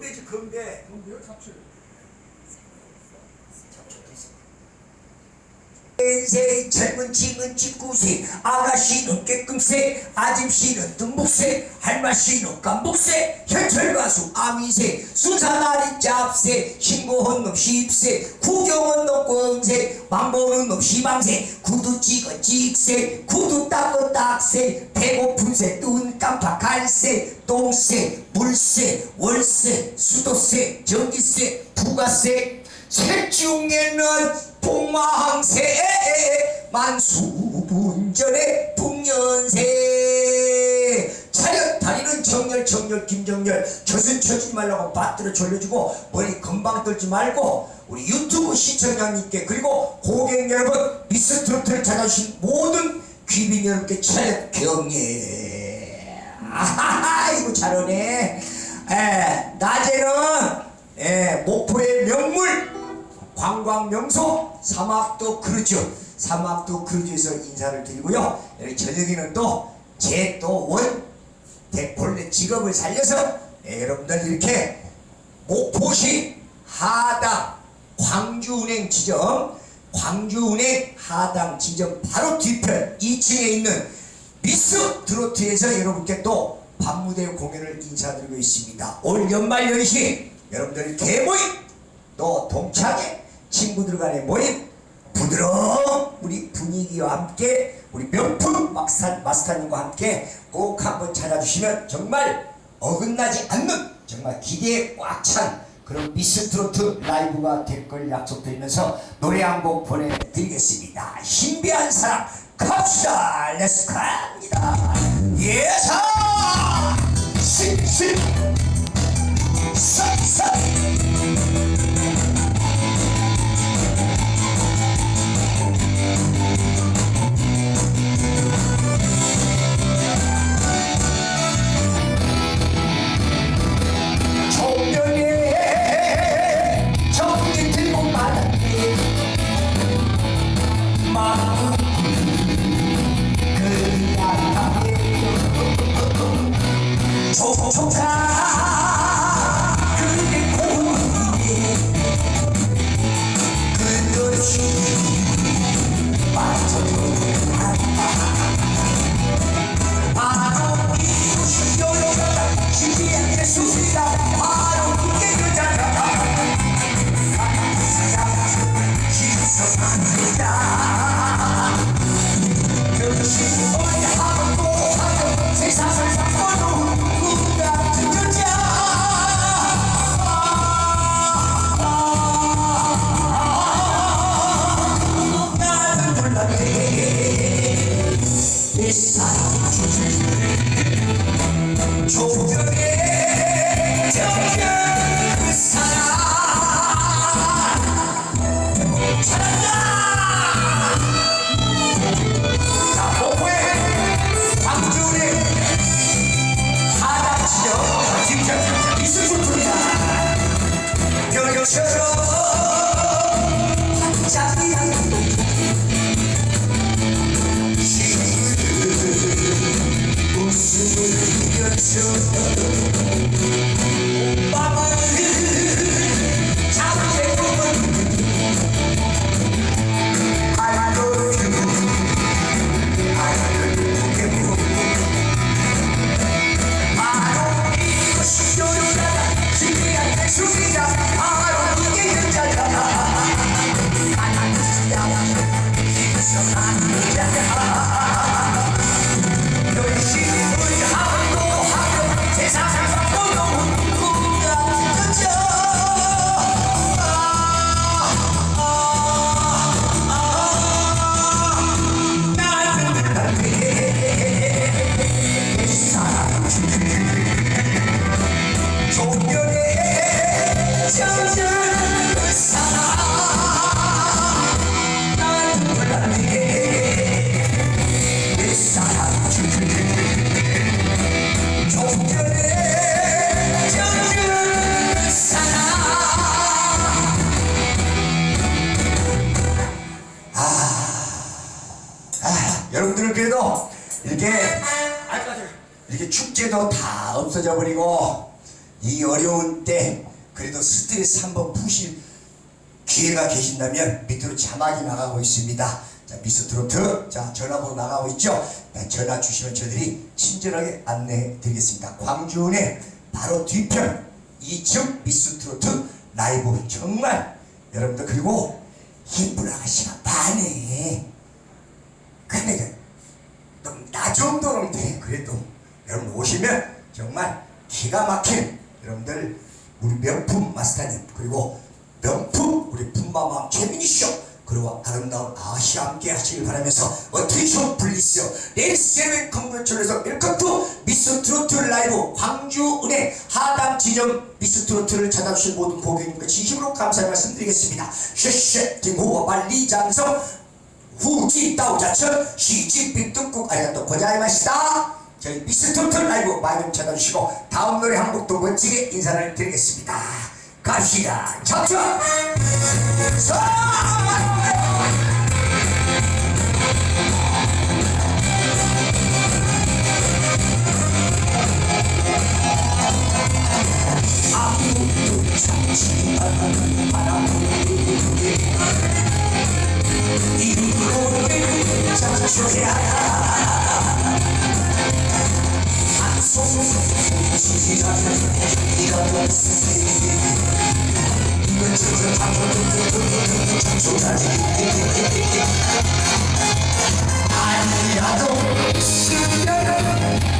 건배지 건배. 그런데요 잡채 인생 젊은 치는 집구세 아가씨는 깨끔새 아짐씨는 듬북새 할마씨는 깜북새 현철가수 아미새 수사나리 짭새 신고한 놈 십새 구경한 놈 꽝새 망보는 놈 시방새 구두 찍은 찍새 구두 닦은 딱새 배고픈 새눈 깜빡할 새 똥새 물새 월세 수도세 전기세 부가세. 셋 중에는 복망새 만수분전의 북년새. 차렷 다리는 정렬 정렬 김정렬. 젖은 쳐주지 말라고 받들어 졸려주고 머리 금방 떨지 말고 우리 유튜브 시청자님께 그리고 고객 여러분 미스트로트를 찾아주신 모든 귀빈 여러분께 차렷 경례 아하하 이거 잘하네. 에, 낮에는 에, 목포의 명물 관광 명소 사막도 크루즈 사막도 크루즈에서 인사를 드리고요. 저녁에는 또 제 또원 본래 직업을 살려서 예, 여러분들 이렇게 목포시 하당 광주은행 지점 광주은행 하당 지점 바로 뒤편 2층에 있는 미스 트로트에서 여러분께 또 밤무대 공연을 인사드리고 있습니다. 올 연말 연시 여러분들 개모임 또 동창회 친구들 간의 모임 부드러운 우리 분위기와 함께 우리 명품 막사, 마스터님과 함께 꼭 한번 찾아주시면 정말 어긋나지 않는 정말 기대에 꽉 찬 그런 미스트로트 라이브가 될 걸 약속드리면서 노래 한 곡 보내드리겠습니다. 신비한 사랑 갑시다. 렛츠 갑니다. 예사 신신 싹싹 사랑 조정의 정열 웃음 이렇게 이렇게 축제도 다 없어져 버리고 이 어려운 때 그래도 스트레스 한번 푸실 기회가 계신다면 밑으로 자막이 나가고 있습니다. 자, 미스트로트 자 전화번호 나가고 있죠. 네, 전화 주시면 저희들이 친절하게 안내해 드리겠습니다. 광주은의 바로 뒤편 2층 미스트로트 라이브 정말 여러분들 그리고 예쁜 아가씨가 많네. 말씀드리겠습니다. 쉐쉐 김호와 빨리 장성. 후지 따오자천 시지 빈뚱국. 아리가또 고자이마시다. 저희 미스터트 라이브 많이 좀 찾아주시고 다음 노래 한 곡도 멋지게 인사를 드리겠습니다. 갑시다. 잡자 아무도 참지 않는 바람 아니라도 있으면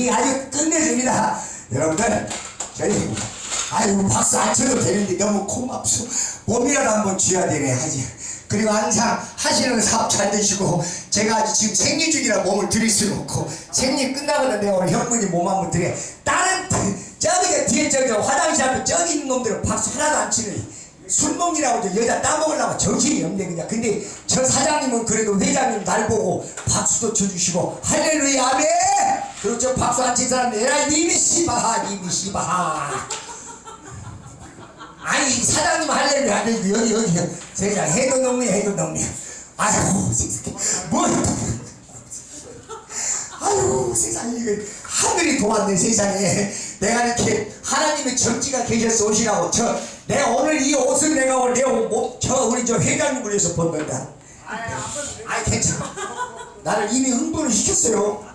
분위기 아주 끝내줍니다. 여러분들 저희 아유 박수 안 쳐도 되는데 너무 고맙소. 몸이라도 한번 쥐어야 되네 하지 그리고 항상 하시는 사업 잘 되시고 제가 아주 지금 생리 중이라 몸을 들일 수는 없고 생리 끝나거든 내가 오늘 현문이 몸 한번 드려 다른 저기 뒤에 저기 화장실 앞에 저기 있는 놈들은 박수 하나도 안 치는 술 먹이라고 저 여자 따먹으려고 정신이 없네 그냥. 근데 저 사장님은 그래도 회장님 날 보고 박수도 쳐주시고 할렐루야 아멘 저 박수 안 친 사람 에라이 님이 씨바하 님이 씨바하 아니 사장님 할렐루야 안 되고 여기 여기. 세상 해도 놈이야 해도 놈이야 아이고 세상에. 뭐 아유 세상에. 이거 하늘이 도왔네 세상에. 내가 이렇게 하나님의 정지가 계셔서 오시라고. 저 내가 오늘 이 옷을 내가 오늘 내저 우리 저 회장님을 위해서 본다. 아이 괜찮아. 나를 이미 흥분을 시켰어요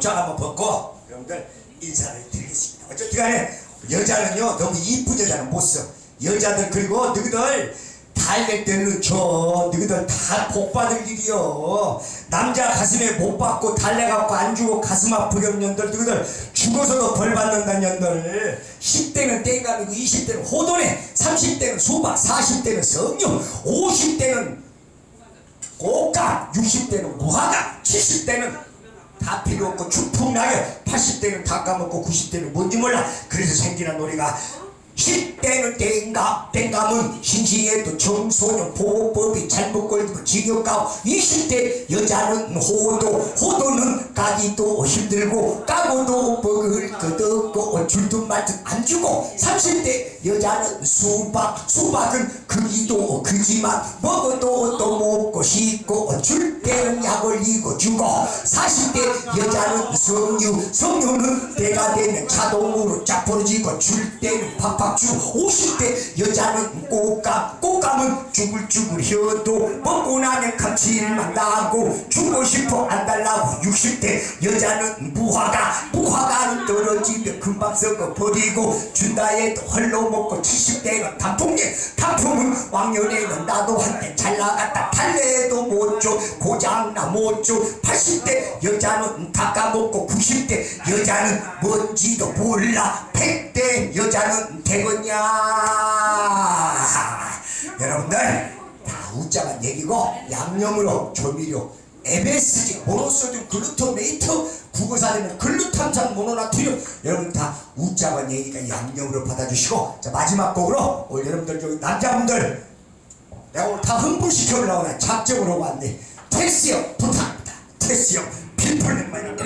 저 한번 벗고 여러분들 인사를 드리겠습니다. 어쨌든 간에 여자는요 너무 이쁜 여자는 못 써. 여자들 그리고 너희들 달랠 때는 저 너희들 다 복 받을 일이여 남자 가슴에 못 받고 달래갖고 안 주고 가슴 아프게 년들 너희들 죽어서도 벌 받는다는 년들. 10대는 땡감이고 20대는 호돈에 30대는 수박 40대는 성령 50대는 고가 60대는 무화과 70대는 다 필요 없고 주풍나게 80대는 다 까먹고 90대는 뭔지 몰라. 그래서 생기는 노래가 10대는 땡감 땡감은 싱싱해도 청소년 보호법이 잘못 걸리고 징역가고 20대 여자는 호도 호도는 까기도 힘들고 까고도 먹을 것 없고 줄도 말듯 안 주고 30대 여자는 수박 수박은 크기도 크지만 먹어도 또 먹고 싶고 줄 때는 약 올리고 주고 40대 여자는 성유 성유는 때가 되면 자동으로 짜부러지고 줄 때는 팍팍 주고 50대 여자는 꽃감 꽃감은 쭈글쭈글 혀도 먹고 나면 감칠맛 나고 주고 싶어 안 달라고 60대 여자는 무화과 무화과는 떨어지면 금방 썩어 버리고 준다 해도 헐로 먹고 70대는 단풍잎 단풍은 왕년에는 나도 한때 잘 나갔다. 달래도 못줘 고장나 못줘. 80대 여자는 다 까먹고 90대 여자는 뭔지도 몰라. 100대 여자는 되겠냐? 여러분들 다 웃자만 얘기고 양념으로 조미료 MSG, 모노소듐, 글루토메이트, 국어사리는 글루탐산, 모노나트륨. 여러분 다 웃자만 얘기가 양념으로 받아주시고 자 마지막 곡으로 오늘 여러분들 저기 남자분들 내가 오늘 다 흥분시켜 올라오네. 작정으로 왔네. 테스 형 부탁합니다. 테스 형 필플랜만 형부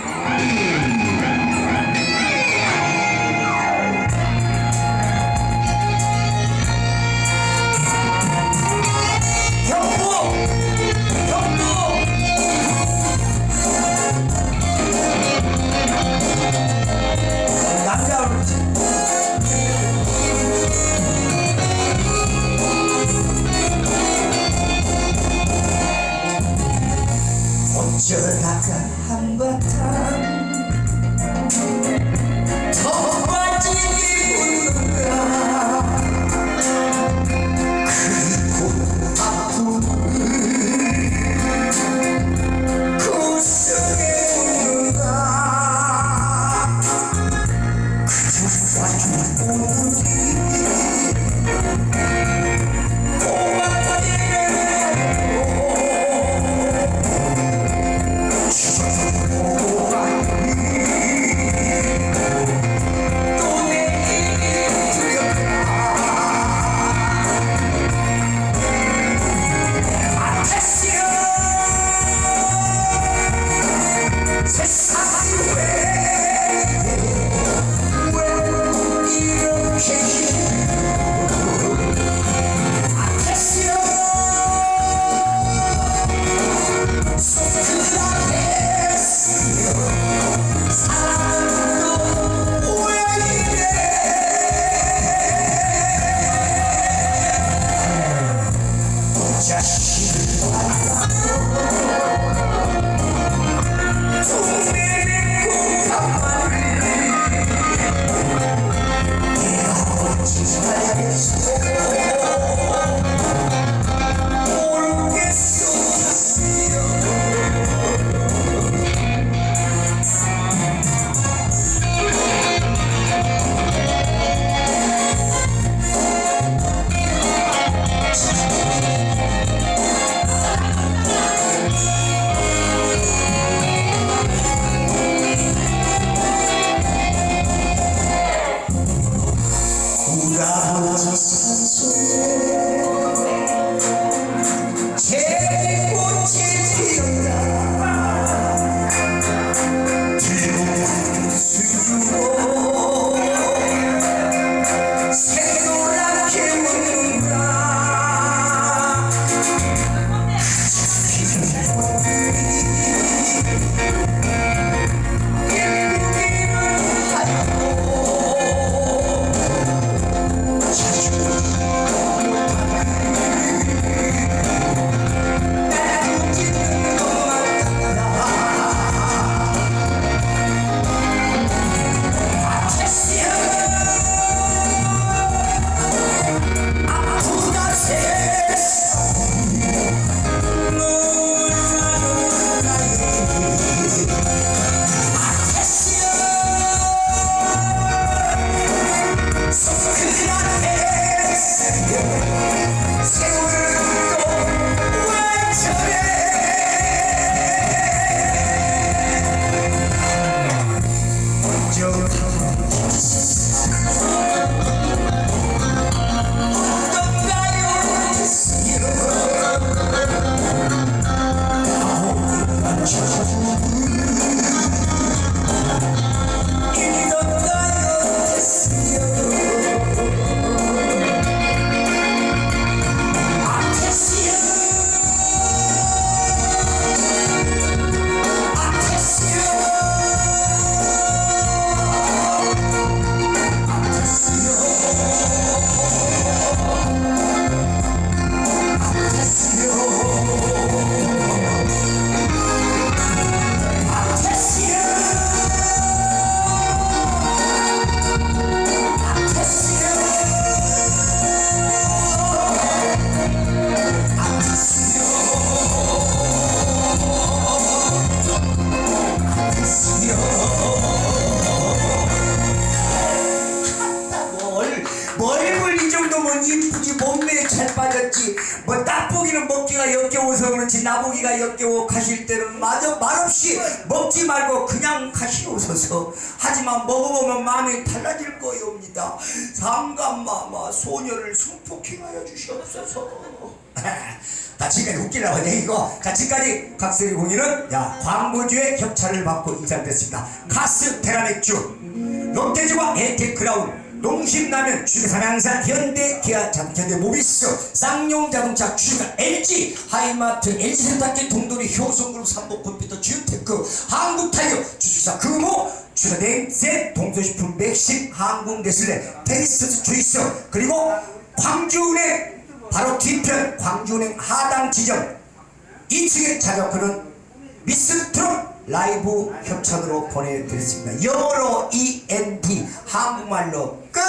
我接受注 나보기가 역겨워 가실 때는 마저 말없이 먹지 말고 그냥 가시오소서. 하지만 먹어보면 마음이 달라질 거이옵니다. 상감마마 소녀를 성폭행하여 주시옵소서. 자 지금까지 웃기려고 하네 이거. 자 지금까지 각설이 공연은 야 광고주의 협찬을 받고 인사드렸습니다. 카스 테라맥주 롯데주와 혜택크라운 농심라면 주식사랑산 현대 기아 현대 모비스 쌍용 자동차 주식사 LG 하이마트 LG 세탁기 동돌이 효성그룹 삼복 컴퓨터 주테크 한국타이어 주식사 금호 냉세 동서식품 맥심 항공대슬레 테니스 주이스 그리고 광주은행 바로 뒤편 광주은행 하당 지점. 2층에 자격하는 미스 트롯 라이브 협찬으로 보내드렸습니다. 영어로 ENT, 한국말로 끝!